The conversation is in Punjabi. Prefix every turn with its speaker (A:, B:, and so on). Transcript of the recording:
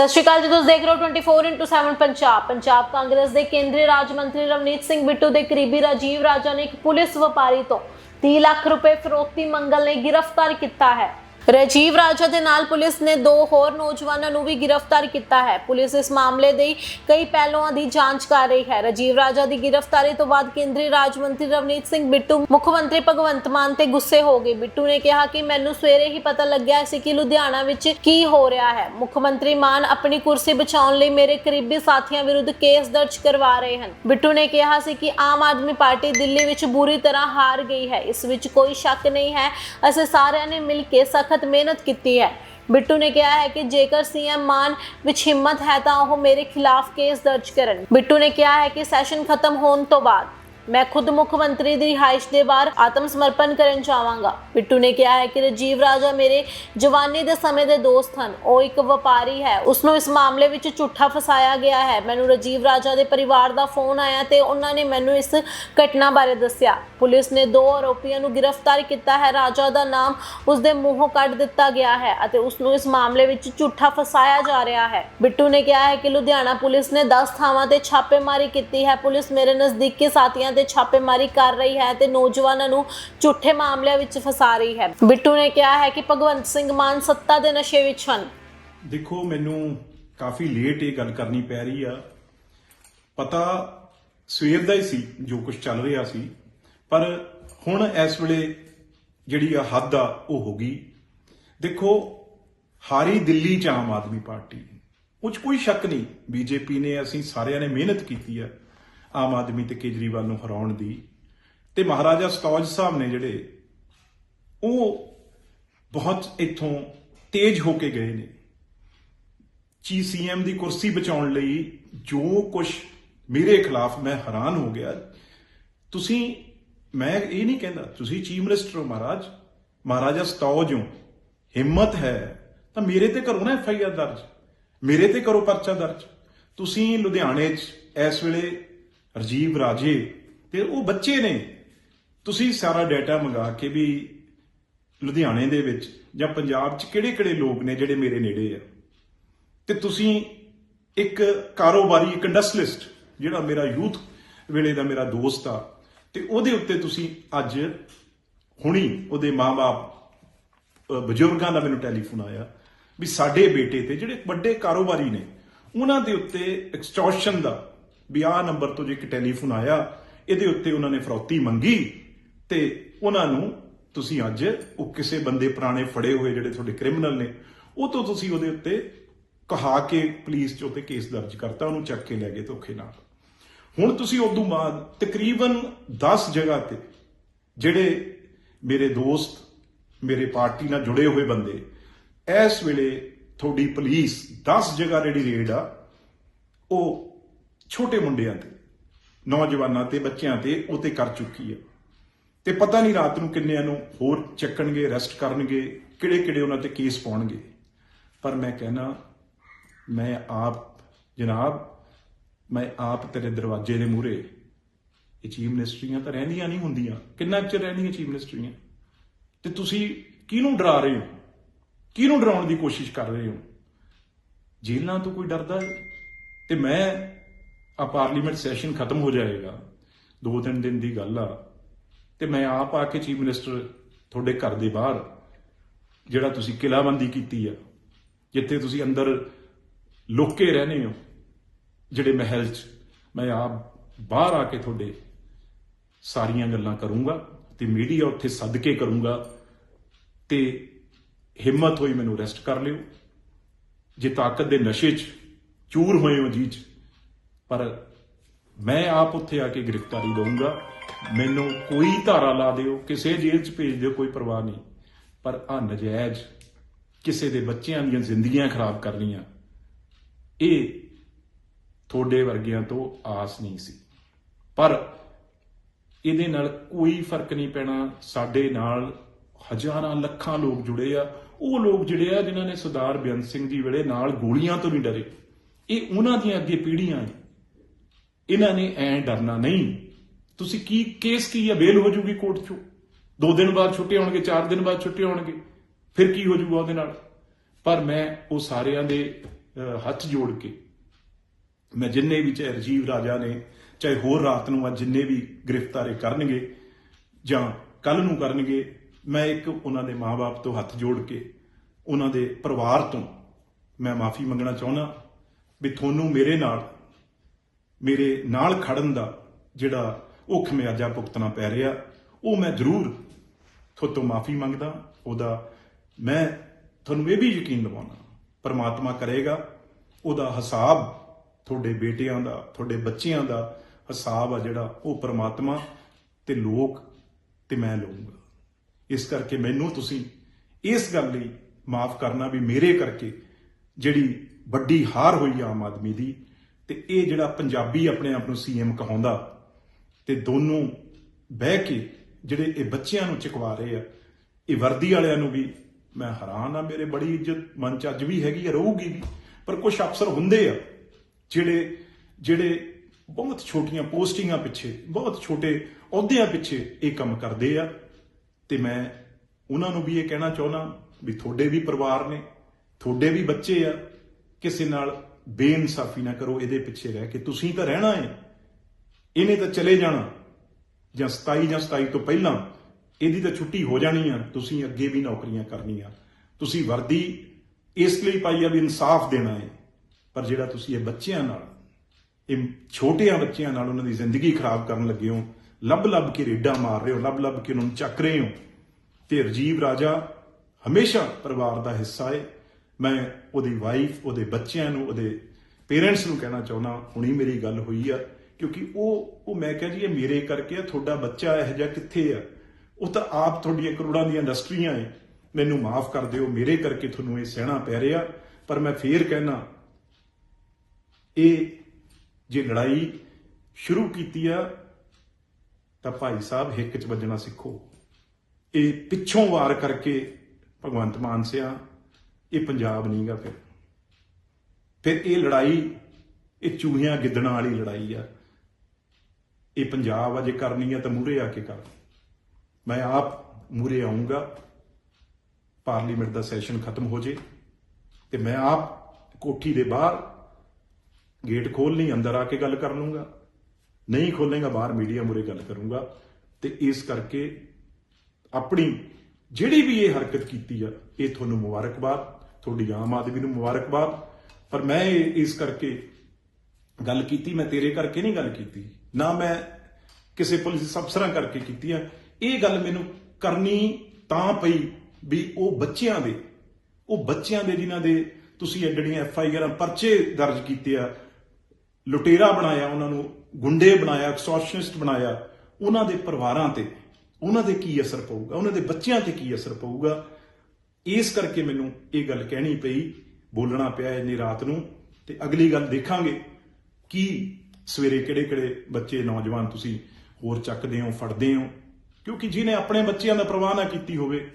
A: ਸਤਿ ਸ਼੍ਰੀ ਅਕਾਲ ਜੀ, ਤੁਸੀਂ ਦੇਖ ਰਹੇ ਹੋ 24x7 ਪੰਜਾਬ। ਪੰਜਾਬ ਕਾਂਗਰਸ ਦੇ ਕੇਂਦਰੀ ਰਾਜ ਮੰਤਰੀ ਰਵਨੀਤ ਸਿੰਘ ਬਿੱਟੂ ਦੇ ਕਰੀਬੀ ਰਾਜੀਵ ਰਾਜਾ ਨੇ ਇੱਕ ਪੁਲਿਸ ਵਪਾਰੀ ਤੋਂ 30 ਲੱਖ ਰੁਪਏ ਫਰੋਖਤੀ ਮੰਗਲ ਨੇ ਗ੍ਰਿਫਤਾਰ ਕੀਤਾ ਹੈ। ਰਾਜੀਵ ਰਾਜਾ ਦੇ ਨਾਲ ਪੁਲਿਸ ਨੇ ਦੋ ਹੋਰ ਨੌਜਵਾਨਾਂ ਨੂੰ ਵੀ ਗ੍ਰਿਫਤਾਰ ਕੀਤਾ ਹੈ। ਪੁਲਿਸ ਇਸ ਮਾਮਲੇ ਦੇ ਕਈ ਪਹਿਲੂਆਂ ਦੀ ਜਾਂਚ ਕਰ ਰਹੀ ਹੈ। ਰਾਜੀਵ ਰਾਜਾ ਦੀ ਗ੍ਰਿਫਤਾਰੀ ਤੋਂ ਬਾਅਦ ਕੇਂਦਰੀ ਰਾਜ ਮੰਤਰੀ ਰਵਨੀਤ ਸਿੰਘ ਬਿੱਟੂ, ਮੁੱਖ ਮੰਤਰੀ ਭਗਵੰਤ ਮਾਨ ਤੇ ਗੁੱਸੇ ਹੋ ਗਏ। ਬਿੱਟੂ ਨੇ ਕਿਹਾ ਕਿ ਮੈਨੂੰ ਸਵੇਰੇ ਹੀ ਪਤਾ ਲੱਗਿਆ ਸੀ ਕਿ ਲੁਧਿਆਣਾ ਵਿੱਚ ਕੀ ਹੋ ਰਿਹਾ ਹੈ। ਮੁੱਖ ਮੰਤਰੀ ਮਾਨ ਆਪਣੀ ਕੁਰਸੀ ਬਚਾਉਣ ਲਈ ਮੇਰੇ ਕਰੀਬੀ ਸਾਥੀਆਂ ਵਿਰੁੱਧ ਕੇਸ ਦਰਜ ਕਰਵਾ ਰਹੇ ਹਨ। ਬਿੱਟੂ ਨੇ ਕਿਹਾ ਸੀ ਕਿ ਆਮ ਆਦਮੀ ਪਾਰਟੀ ਦਿੱਲੀ ਵਿੱਚ ਬੁਰੀ ਤਰ੍ਹਾਂ ਹਾਰ ਗਈ ਹੈ। ਇਸ ਵਿੱਚ ਕੋਈ ਸ਼ੱਕ ਨਹੀਂ ਹੈ। ਅਸੀਂ ਸਾਰਿਆਂ ਨੇ ਮਿਲ ਕੇ ਸਖਤ ਮਿਹਨਤ ਕੀਤੀ ਹੈ। ਬਿੱਟੂ ਨੇ ਕਿਹਾ ਹੈ ਕਿ ਜੇਕਰ ਸੀਐਮ ਮਾਨ ਵਿੱਚ ਹਿੰਮਤ ਹੈ ਤਾਂ ਉਹ ਮੇਰੇ ਖਿਲਾਫ ਕੇਸ ਦਰਜ ਕਰਨ। ਬਿੱਟੂ ਨੇ ਕਿਹਾ ਹੈ ਕਿ ਸੈਸ਼ਨ ਖਤਮ ਹੋਣ ਤੋਂ ਬਾਅਦ ਮੈਂ ਖੁਦ ਮੁੱਖ ਮੰਤਰੀ ਦੀ ਰਿਹਾਇਸ਼ ਦੇ ਬਾਹਰ ਆਤਮ ਸਮਰਪਣ ਕਰਨ ਜਾਵਾਂਗਾ। ਬਿੱਟੂ ਨੇ ਕਿਹਾ ਹੈ ਕਿ ਰਜੀਵ ਰਾਜਾ ਮੇਰੇ ਜਵਾਨੀ ਦੇ ਸਮੇਂ ਦੇ ਦੋਸਤ ਹਨ। ਉਹ ਇੱਕ ਵਪਾਰੀ ਹੈ। ਉਸ ਨੂੰ ਇਸ ਮਾਮਲੇ ਵਿੱਚ ਝੂਠਾ ਫਸਾਇਆ ਗਿਆ ਹੈ। ਮੈਨੂੰ ਰਜੀਵ ਰਾਜਾ ਦੇ ਪਰਿਵਾਰ ਦਾ ਫੋਨ ਆਇਆ ਤੇ ਉਹਨਾਂ ਨੇ ਮੈਨੂੰ ਇਸ ਘਟਨਾ ਬਾਰੇ ਦੱਸਿਆ। ਪੁਲਿਸ ਨੇ ਦੋ ਆਰੋਪੀਆਂ ਨੂੰ ਗ੍ਰਿਫਤਾਰ ਕੀਤਾ ਹੈ। ਰਾਜਾ ਦਾ ਨਾਮ ਉਸ ਦੇ ਮੂੰਹੋਂ ਕੱਢ ਦਿੱਤਾ ਗਿਆ ਹੈ ਅਤੇ ਉਸ ਨੂੰ ਇਸ ਮਾਮਲੇ ਵਿੱਚ ਝੂਠਾ ਫਸਾਇਆ ਜਾ ਰਿਹਾ ਹੈ। ਬਿੱਟੂ ਨੇ ਕਿਹਾ ਹੈ ਕਿ ਲੁਧਿਆਣਾ ਪੁਲਿਸ ਨੇ 10 ਥਾਵਾਂ ਤੇ ਛਾਪੇਮਾਰੀ ਕੀਤੀ ਹੈ। ਪੁਲਿਸ ਮੇਰੇ ਨਜ਼ਦੀਕੀ ਸਾਥੀਆਂ ਤੇ ਛਾਪੇਮਾਰੀ ਕਰ ਰਹੀ ਹੈ ਤੇ ਨੌਜਵਾਨਾਂ ਨੂੰ ਝੂਠੇ ਮਾਮਲਿਆਂ ਵਿੱਚ ਫਸਾ ਰਹੀ ਹੈ। ਬਿੱਟੂ ਨੇ ਕਿਹਾ ਹੈ ਕਿ ਭਗਵੰਤ ਸਿੰਘ ਮਾਨ ਸੱਤਾ ਦੇ ਨਸ਼ੇ ਵਿੱਚ ਹਨ।
B: ਦੇਖੋ, ਮੈਨੂੰ ਕਾਫੀ ਲੇਟ ਇਹ ਗੱਲ ਕਰਨੀ ਪੈ ਰਹੀ ਆ। ਪਤਾ ਸਵੇਰ ਦਾ ਹੀ ਸੀ, ਜੋ ਕੁਝ ਚੱਲ ਰਿਹਾ ਸੀ। ਪਰ ਹੁਣ ਇਸ ਵੇਲੇ ਜਿਹੜੀ ਆ ਹੱਦ ਆ, ਉਹ ਹੋ ਗਈ। ਦੇਖੋ, ਹਾਰੀ ਦਿੱਲੀ ਚ ਆਮ ਆਦਮੀ ਪਾਰਟੀ। ਉਹ 'ਚ ਕੋਈ ਸ਼ੱਕ ਨਹੀਂ। ਬੀਜੇਪੀ ਨੇ ਅਸੀਂ ਸਾਰਿਆਂ ਨੇ ਮਿਹਨਤ ਕੀਤੀ ਆ। ਆਮ ਆਦਮੀ ਤੇ ਕੇਜਰੀਵਾਲ ਨੂੰ ਹਰਾਉਣ ਦੀ ਤੇ ਮਹਾਰਾਜਾ ਸਤੌਜ ਸਾਹਿਬ ਨੇ ਜਿਹੜੇ ਉਹ ਬਹੁਤ ਇੱਥੋਂ ਤੇਜ਼ ਹੋ ਕੇ ਗਏ ਨੇ। ਚੀ ਸੀਐਮ ਦੀ ਕੁਰਸੀ ਬਚਾਉਣ ਲਈ ਜੋ ਕੁਝ ਮੇਰੇ ਖਿਲਾਫ ਮੈਂ ਹੈਰਾਨ ਹੋ ਗਿਆ। ਤੁਸੀਂ, ਮੈਂ ਇਹ ਨਹੀਂ ਕਹਿੰਦਾ, ਤੁਸੀਂ ਚੀਫ ਮਿਨਿਸਟਰ ਹੋ ਮਹਾਰਾਜ, ਮਹਾਰਾਜਾ ਸਤੌਜ ਹੋ, ਹਿੰਮਤ ਹੈ, ਤਾਂ ਮੇਰੇ ਤੇ ਕਰੋ ਨਾ ਐਫਆਈਆਰ ਦਰਜ, ਮੇਰੇ ਤੇ ਕਰੋ ਪਰਚਾ ਦਰਜ। ਤੁਸੀਂ ਲੁਧਿਆਣੇ 'ਚ ਇਸ ਵੇਲੇ ਰਜੀਵ, ਰਾਜੇ, ਤੇ ਉਹ ਬੱਚੇ ਨੇ। ਤੁਸੀਂ ਸਾਰਾ ਡਾਟਾ ਮੰਗਾ ਕੇ ਵੀ ਲੁਧਿਆਣੇ ਦੇ ਵਿੱਚ ਜਾਂ ਪੰਜਾਬ 'ਚ ਕਿਹੜੇ-ਕਿਹੜੇ ਲੋਕ ਨੇ ਜਿਹੜੇ ਮੇਰੇ ਨੇੜੇ ਆ। ਤੇ ਤੁਸੀਂ ਇੱਕ ਕਾਰੋਬਾਰੀ, ਇੱਕ ਇੰਡਸਟਰੀਲਿਸਟ ਜਿਹੜਾ ਮੇਰਾ ਯੂਥ ਵੇਲੇ ਦਾ ਮੇਰਾ ਦੋਸਤ ਆ, ਤੇ ਉਹਦੇ ਉੱਤੇ ਤੁਸੀਂ ਅੱਜ ਹੁਣੀ ਉਹਦੇ ਮਾਪੇ ਬਜ਼ੁਰਗਾਂ ਦਾ ਮੈਨੂੰ ਟੈਲੀਫੋਨ ਆਇਆ ਵੀ ਸਾਡੇ ਬੇਟੇ ਤੇ ਜਿਹੜੇ ਵੱਡੇ ਕਾਰੋਬਾਰੀ ਨੇ, ਉਹਨਾਂ ਦੇ ਉੱਤੇ ਐਕਸਟੋਰਸ਼ਨ ਦਾ ਵੀ ਆਹ ਨੰਬਰ ਤੋਂ ਜੇ ਇੱਕ ਟੈਲੀਫੋਨ ਆਇਆ, ਇਹਦੇ ਉੱਤੇ ਉਹਨਾਂ ਨੇ ਫਰੌਤੀ ਮੰਗੀ ਤੇ ਉਹਨਾਂ ਨੂੰ ਤੁਸੀਂ ਅੱਜ ਉਹ ਕਿਸੇ ਬੰਦੇ ਪੁਰਾਣੇ ਫੜੇ ਹੋਏ ਜਿਹੜੇ ਤੁਹਾਡੇ ਕ੍ਰਿਮੀਨਲ ਨੇ, ਉਹ ਤੋਂ ਤੁਸੀਂ ਉਹਦੇ ਉੱਤੇ ਕਹਾ ਕੇ ਪੁਲਿਸ 'ਚ ਉੱਤੇ ਕੇਸ ਦਰਜ ਕਰਤਾ, ਉਹਨੂੰ ਚੱਕ ਕੇ ਲੈ ਗਏ ਧੋਖੇ ਨਾਲ। ਹੁਣ ਤੁਸੀਂ ਉਦੋਂ ਬਾਅਦ ਤਕਰੀਬਨ 10 ਜਗ੍ਹਾ ਤੇ ਜਿਹੜੇ ਮੇਰੇ ਦੋਸਤ, ਮੇਰੇ ਪਾਰਟੀ ਨਾਲ ਜੁੜੇ ਹੋਏ ਬੰਦੇ, ਇਸ ਵੇਲੇ ਤੁਹਾਡੀ ਪੁਲਿਸ 10 ਜਗ੍ਹਾ ਜਿਹੜੀ ਰੇਡ ਆ, ਉਹ ਛੋਟੇ ਮੁੰਡਿਆਂ ਤੇ, ਨੌਜਵਾਨਾਂ ਤੇ, ਬੱਚਿਆਂ ਤੇ, ਉਹ ਤੇ ਕਰ ਚੁੱਕੀ ਹੈ। ਤੇ ਪਤਾ ਨਹੀਂ ਰਾਤ ਨੂੰ ਕਿੰਨਿਆਂ ਨੂੰ ਹੋਰ ਚੱਕਣਗੇ ਅਰੈਸਟ ਕਰਨਗੇ ਕਿਹੜੇ ਕਿਹੜੇ ਉਹਨਾਂ ਤੇ ਕੇਸ ਪਾਉਣਗੇ। ਪਰ ਮੈਂ ਕਹਿਣਾ, ਮੈਂ ਆਪ, ਜਨਾਬ, ਮੈਂ ਆਪ ਤੇਰੇ ਦਰਵਾਜ਼ੇ ਦੇ ਮੂਹਰੇ, ਇਹ ਚੀਫ ਮਿਨਿਸਟਰੀਆਂ ਤਾਂ ਰਹਿੰਦੀਆਂ ਨਹੀਂ ਹੁੰਦੀਆਂ। ਕਿੰਨਾ ਕੁ ਚਿਰ ਰਹਿੰਦੀਆਂ ਚੀਫ ਮਿਨਿਸਟਰੀਆਂ ਤੇ ਤੁਸੀਂ ਕਿਹਨੂੰ ਡਰਾ ਰਹੇ ਹੋ? ਕਿਹਨੂੰ ਡਰਾਉਣ ਦੀ ਕੋਸ਼ਿਸ਼ ਕਰ ਰਹੇ ਹੋ? ਜੇਲ੍ਹਾਂ ਤੋਂ ਕੋਈ ਡਰਦਾ ਹੈ? ਤੇ ਮੈਂ ਆ ਪਾਰਲੀਮੈਂਟ ਸੈਸ਼ਨ ਖਤਮ ਹੋ ਜਾਏਗਾ, ਦੋ ਤਿੰਨ ਦਿਨ ਦੀ ਗੱਲ ਆ, ਤੇ ਮੈਂ ਆਪ ਆ ਕੇ ਚੀਫ ਮਿਨਿਸਟਰ ਤੁਹਾਡੇ ਘਰ ਦੇ ਬਾਹਰ, ਜਿਹੜਾ ਤੁਸੀਂ ਕਿਲਾਬੰਦੀ ਕੀਤੀ ਆ, ਜਿੱਥੇ ਤੁਸੀਂ ਅੰਦਰ ਲੁੱਕੇ ਰਹਨੇ ਹੋ, ਜਿਹੜੇ ਮਹਿਲ 'ਚ, ਮੈਂ ਆਪ ਬਾਹਰ ਆ ਕੇ ਤੁਹਾਡੇ ਸਾਰੀਆਂ ਗੱਲਾਂ ਕਰੂੰਗਾ, ਤੇ ਮੀਡੀਆ ਉੱਥੇ ਸੱਦ ਕੇ ਕਰੂੰਗਾ, ਤੇ ਹਿੰਮਤ ਹੋਈ ਮੈਨੂੰ ਰੈਸਟ ਕਰ ਲਿਓ, ਜੇ ਤਾਕਤ ਦੇ ਨਸ਼ੇ 'ਚ ਚੂਰ ਹੋਏ ਹੋ ਜੀ 'ਚ ਪਰ ਮੈਂ ਆਪ ਉੱਥੇ ਆ ਕੇ ਗ੍ਰਿਫਤਾਰੀ ਦਊਂਗਾ ਮੈਨੂੰ ਕੋਈ ਧਾਰਾ ਲਾ ਦਿਓ, ਕਿਸੇ ਜੇਲ੍ਹ 'ਚ ਭੇਜ ਦਿਓ, ਕੋਈ ਪਰਵਾਹ ਨਹੀਂ। ਪਰ ਆ ਨਜਾਇਜ਼ ਕਿਸੇ ਦੇ ਬੱਚਿਆਂ ਦੀਆਂ ਜ਼ਿੰਦਗੀਆਂ ਖਰਾਬ ਕਰਨੀਆਂ, ਇਹ ਤੁਹਾਡੇ ਵਰਗਿਆਂ ਤੋਂ ਆਸ ਨਹੀਂ ਸੀ। ਪਰ ਇਹਦੇ ਨਾਲ ਕੋਈ ਫ਼ਰਕ ਨਹੀਂ ਪੈਣਾ। ਸਾਡੇ ਨਾਲ ਹਜ਼ਾਰਾਂ ਲੱਖਾਂ ਲੋਕ ਜੁੜੇ ਆ। ਉਹ ਲੋਕ ਜਿਹੜੇ ਆ, ਜਿਨ੍ਹਾਂ ਨੇ ਸਰਦਾਰ ਬੇਅੰਤ ਸਿੰਘ ਜੀ ਵੇਲੇ ਨਾਲ ਗੋਲੀਆਂ ਤੋਂ ਨਹੀਂ ਡਰੇ। ਇਹ ਉਹਨਾਂ ਦੀਆਂ ਅੱਗੇ ਪੀੜ੍ਹੀਆਂ ਨੇ। ਇਹਨਾਂ ਨੇ ਐ ਡਰਨਾ ਨਹੀਂ। ਤੁਸੀਂ ਕੀ ਕੇਸ ਕੀ ਹੈ ਬੇਲ ਹੋ ਜੂਗੀ ਕੋਰਟ 'ਚੋਂ। ਦੋ ਦਿਨ ਬਾਅਦ ਛੁੱਟੇ ਹੋਣਗੇ, ਚਾਰ ਦਿਨ ਬਾਅਦ ਛੁੱਟੇ ਹੋਣਗੇ। ਫਿਰ ਕੀ ਹੋ ਜੂਗਾ ਉਹਦੇ ਨਾਲ? ਪਰ ਮੈਂ ਉਹ ਸਾਰਿਆਂ ਦੇ ਹੱਥ ਜੋੜ ਕੇ, ਮੈਂ ਜਿੰਨੇ ਵੀ ਚਾਹੇ ਰਜੀਵ ਰਾਜਾ ਨੇ, ਚਾਹੇ ਹੋਰ ਰਾਤ ਨੂੰ ਆ ਜਿੰਨੇ ਵੀ ਗ੍ਰਿਫਤਾਰੇ ਕਰਨਗੇ, ਜਾਂ ਕੱਲ ਨੂੰ ਕਰਨਗੇ, ਮੈਂ ਇੱਕ ਉਹਨਾਂ ਦੇ ਮਾਪੇ ਤੋਂ ਹੱਥ ਜੋੜ ਕੇ, ਉਹਨਾਂ ਦੇ ਪਰਿਵਾਰ ਤੋਂ ਮੈਂ ਮਾਫੀ ਮੰਗਣਾ ਚਾਹੁੰਦਾ ਵੀ ਤੁਹਾਨੂੰ ਮੇਰੇ ਨਾਲ ਮੇਰੇ ਨਾਲ ਖੜਨ ਦਾ ਜਿਹੜਾ ਉਹ ਖਮਿਆਜਾ ਭੁਗਤਣਾ ਪੈ ਰਿਹਾ, ਉਹ ਮੈਂ ਜ਼ਰੂਰ ਤੁਹਾਡੇ ਤੋਂ ਮਾਫੀ ਮੰਗਦਾ, ਉਹਦਾ ਮੈਂ ਤੁਹਾਨੂੰ ਇਹ ਵੀ ਯਕੀਨ ਦਿਵਾਉਣਾ, ਪਰਮਾਤਮਾ ਕਰੇਗਾ, ਉਹਦਾ ਹਿਸਾਬ ਤੁਹਾਡੇ ਬੇਟਿਆਂ ਦਾ, ਤੁਹਾਡੇ ਬੱਚਿਆਂ ਦਾ ਹਿਸਾਬ ਆ ਜਿਹੜਾ, ਉਹ ਪਰਮਾਤਮਾ ਤੇ ਲੋਕ ਤੇ ਮੈਂ ਲਊਂਗਾ। ਇਸ ਕਰਕੇ ਮੈਨੂੰ ਤੁਸੀਂ ਇਸ ਗੱਲ ਲਈ ਮਾਫ ਕਰਨਾ ਵੀ ਮੇਰੇ ਕਰਕੇ ਜਿਹੜੀ ਵੱਡੀ ਹਾਰ ਹੋਈ ਆਮ ਆਦਮੀ ਦੀ ਤੇ ਇਹ ਜਿਹੜਾ ਪੰਜਾਬੀ ਆਪਣੇ ਆਪ ਨੂੰ ਸੀਐਮ ਕਹਾਉਂਦਾ ਤੇ ਦੋਨੋਂ ਬਹਿ ਕੇ ਜਿਹੜੇ ਇਹ ਬੱਚਿਆਂ ਨੂੰ ਚੁਕਵਾ ਰਹੇ ਆ, ਇਹ ਵਰਦੀ ਵਾਲਿਆਂ ਨੂੰ ਵੀ ਮੈਂ ਹੈਰਾਨ ਆ, ਮੇਰੇ ਬੜੀ ਇੱਜ਼ਤ, ਮਨ ਚ ਅੱਜ ਵੀ ਹੈਗੀ ਆ, ਰਹੂਗੀ ਵੀ, ਪਰ ਕੁਝ ਅਫਸਰ ਹੁੰਦੇ ਆ ਜਿਹੜੇ ਜਿਹੜੇ ਬਹੁਤ ਛੋਟੀਆਂ ਪੋਸਟਿੰਗਾਂ ਪਿੱਛੇ, ਬਹੁਤ ਛੋਟੇ ਅਹੁਦਿਆਂ ਪਿੱਛੇ ਇਹ ਕੰਮ ਕਰਦੇ ਆ ਤੇ ਮੈਂ ਉਹਨਾਂ ਨੂੰ ਵੀ ਇਹ ਕਹਿਣਾ ਚਾਹੁੰਦਾ ਵੀ ਤੁਹਾਡੇ ਵੀ ਪਰਿਵਾਰ ਨੇ, ਤੁਹਾਡੇ ਵੀ ਬੱਚੇ ਆ, ਕਿਸੇ ਨਾਲ ਬੇਇਨਸਾਫੀ ਨਾ ਕਰੋ ਇਹਦੇ ਪਿੱਛੇ ਰਹਿ ਕੇ। ਤੁਸੀਂ ਤਾਂ ਰਹਿਣਾ ਹੈ ਇਹਨੇ ਤਾਂ ਚਲੇ ਜਾਣਾ। ਜਾਂ 27 ਜਾਂ 27 ਤੋਂ ਪਹਿਲਾਂ ਇਹਦੀ ਤਾਂ ਛੁੱਟੀ ਹੋ ਜਾਣੀ ਆ। ਤੁਸੀਂ ਅੱਗੇ ਵੀ ਨੌਕਰੀਆਂ ਕਰਨੀਆਂ। ਤੁਸੀਂ ਵਰਦੀ ਇਸ ਲਈ ਪਾਈ ਆ ਵੀ ਇਨਸਾਫ ਦੇਣਾ ਹੈ ਪਰ ਜਿਹੜਾ ਤੁਸੀਂ ਇਹ ਬੱਚਿਆਂ ਨਾਲ, ਇਹ ਛੋਟਿਆਂ ਬੱਚਿਆਂ ਨਾਲ ਉਹਨਾਂ ਦੀ ਜ਼ਿੰਦਗੀ ਖਰਾਬ ਕਰਨ ਲੱਗੇ ਹੋ ਲੱਭ ਲੱਭ ਕੇ ਰੇਡਾਂ ਮਾਰ ਰਹੇ ਹੋ ਲੱਭ ਲੱਭ ਕੇ ਉਹਨਾਂ ਨੂੰ ਚੱਕ ਰਹੇ ਹੋ, ਤੇ ਰਜੀਵ ਰਾਜਾ ਹਮੇਸ਼ਾ ਪਰਿਵਾਰ ਦਾ ਹਿੱਸਾ ਹੈ ਮੈਂ ਉਹਦੀ ਵਾਈਫ ਉਹਦੇ ਬੱਚਿਆਂ ਨੂੰ, ਉਹਦੇ ਪੇਰੈਂਟਸ ਨੂੰ ਕਹਿਣਾ ਚਾਹੁੰਦਾ, ਹੁਣੀ ਮੇਰੀ ਗੱਲ ਹੋਈ ਆ। ਕਿਉਂਕਿ ਉਹ ਉਹ ਮੈਂ ਕਿਹਾ ਜੀ, ਇਹ ਮੇਰੇ ਕਰਕੇ ਆ, ਤੁਹਾਡਾ ਬੱਚਾ ਇਹੋ ਜਿਹਾ ਕਿੱਥੇ ਆ? ਉਹ ਤਾਂ ਆਪ ਤੁਹਾਡੀਆਂ ਕਰੋੜਾਂ ਦੀਆਂ ਇੰਡਸਟਰੀਆਂ ਏ। ਮੈਨੂੰ ਮਾਫ ਕਰ ਦਿਓ, ਮੇਰੇ ਕਰਕੇ ਤੁਹਾਨੂੰ ਇਹ ਸਹਿਣਾ ਪੈ ਰਿਹਾ। ਪਰ ਮੈਂ ਫੇਰ ਕਹਿਣਾ, ਇਹ ਜੇ ਲੜਾਈ ਸ਼ੁਰੂ ਕੀਤੀ ਆ, ਤਾਂ ਭਾਈ ਸਾਹਿਬ ਹਿੱਕ ਚ ਵੱਜਣਾ ਸਿੱਖੋ। ਇਹ ਪਿੱਛੋਂ ਵਾਰ ਕਰਕੇ ਭਗਵੰਤ ਮਾਨ ਸਿਆ ਇਹ ਪੰਜਾਬ ਨਹੀਂਗਾ ਫਿਰ। ਫਿਰ ਇਹ ਲੜਾਈ, ਇਹ ਚੂਹਿਆਂ ਗਿੱਦੜਾਂ ਵਾਲੀ ਲੜਾਈ ਆ। ਇਹ ਪੰਜਾਬ ਆ, ਜੇ ਕਰਨੀ ਆ ਤਾਂ ਮੂਰੇ ਆ ਕੇ ਕਰ। ਮੈਂ ਆਪ ਮੂਰੇ ਆਉਂਗਾ ਪਾਰਲੀਮੈਂਟ ਦਾ ਸੈਸ਼ਨ ਖਤਮ ਹੋ ਜੇ ਤੇ ਮੈਂ ਆਪ ਕੋਠੀ ਦੇ ਬਾਹਰ ਗੇਟ ਖੋਲ ਨਹੀਂ ਅੰਦਰ ਆ ਕੇ ਗੱਲ ਕਰ ਲੂੰਗਾ ਨਹੀਂ ਖੋਲੇਗਾ ਬਾਹਰ ਮੀਡੀਆ ਮੂਰੇ ਗੱਲ ਕਰੂੰਗਾ ਤੇ ਇਸ ਕਰਕੇ ਆਪਣੀ ਜਿਹੜੀ ਵੀ ਇਹ ਹਰਕਤ ਕੀਤੀ ਆ, ਇਹ ਤੁਹਾਨੂੰ ਮੁਬਾਰਕਬਾਦ। ਤੁਹਾਡੀ ਆਮ ਆਦਮੀ ਨੂੰ ਮੁਬਾਰਕਬਾਦ। ਪਰ ਮੈਂ ਇਸ ਕਰਕੇ ਗੱਲ ਕੀਤੀ, ਮੈਂ ਤੇਰੇ ਕਰਕੇ ਨਹੀਂ ਗੱਲ ਕੀਤੀ। ਨਾ ਮੈਂ ਕਿਸੇ ਪੁਲਿਸ ਅਫਸਰਾਂ ਕਰਕੇ ਕੀਤੀ ਆ। ਇਹ ਗੱਲ ਮੈਨੂੰ ਕਰਨੀ ਤਾਂ ਪਈ ਵੀ ਉਹ ਬੱਚਿਆਂ ਦੇ, ਉਹ ਬੱਚਿਆਂ ਦੇ ਜਿਨ੍ਹਾਂ ਦੇ ਤੁਸੀਂ ਐਡੜੀਆਂ ਐਫ ਆਈ ਆਰਾਂ ਪਰਚੇ ਦਰਜ ਕੀਤੇ ਆ, ਲੁਟੇਰਾ ਬਣਾਇਆ ਉਹਨਾਂ ਨੂੰ, ਗੁੰਡੇ ਬਣਾਇਆ ਐਕਸਟੋਰਸ਼ਨਿਸਟ ਬਣਾਇਆ, ਉਹਨਾਂ ਦੇ ਪਰਿਵਾਰਾਂ ਤੇ, ਉਹਨਾਂ ਦੇ ਕੀ ਅਸਰ ਪਊਗਾ, ਉਹਨਾਂ ਦੇ ਬੱਚਿਆਂ ਤੇ ਕੀ ਅਸਰ ਪਊਗਾ ਇਸ ਕਰਕੇ ਮੈਨੂੰ ਇਹ ਗੱਲ ਕਹਿਣੀ ਪਈ, ਬੋਲਣਾ ਪਿਆ ਇੰਨੀ ਰਾਤ ਨੂੰ, ਤੇ ਅਗਲੀ ਗੱਲ ਦੇਖਾਂਗੇ ਕੀ ਸਵੇਰੇ ਕਿਹੜੇ ਕਿਹੜੇ ਬੱਚੇ ਨੌਜਵਾਨ ਤੁਸੀਂ ਹੋਰ ਚੱਕਦੇ ਹੋ, ਫੜਦੇ ਹੋ, ਕਿਉਂਕਿ ਜਿਹਨੇ ਆਪਣੇ ਬੱਚਿਆਂ ਦਾ ਪ੍ਰਵਾਹ ਨਾ ਕੀਤੀ ਹੋਵੇ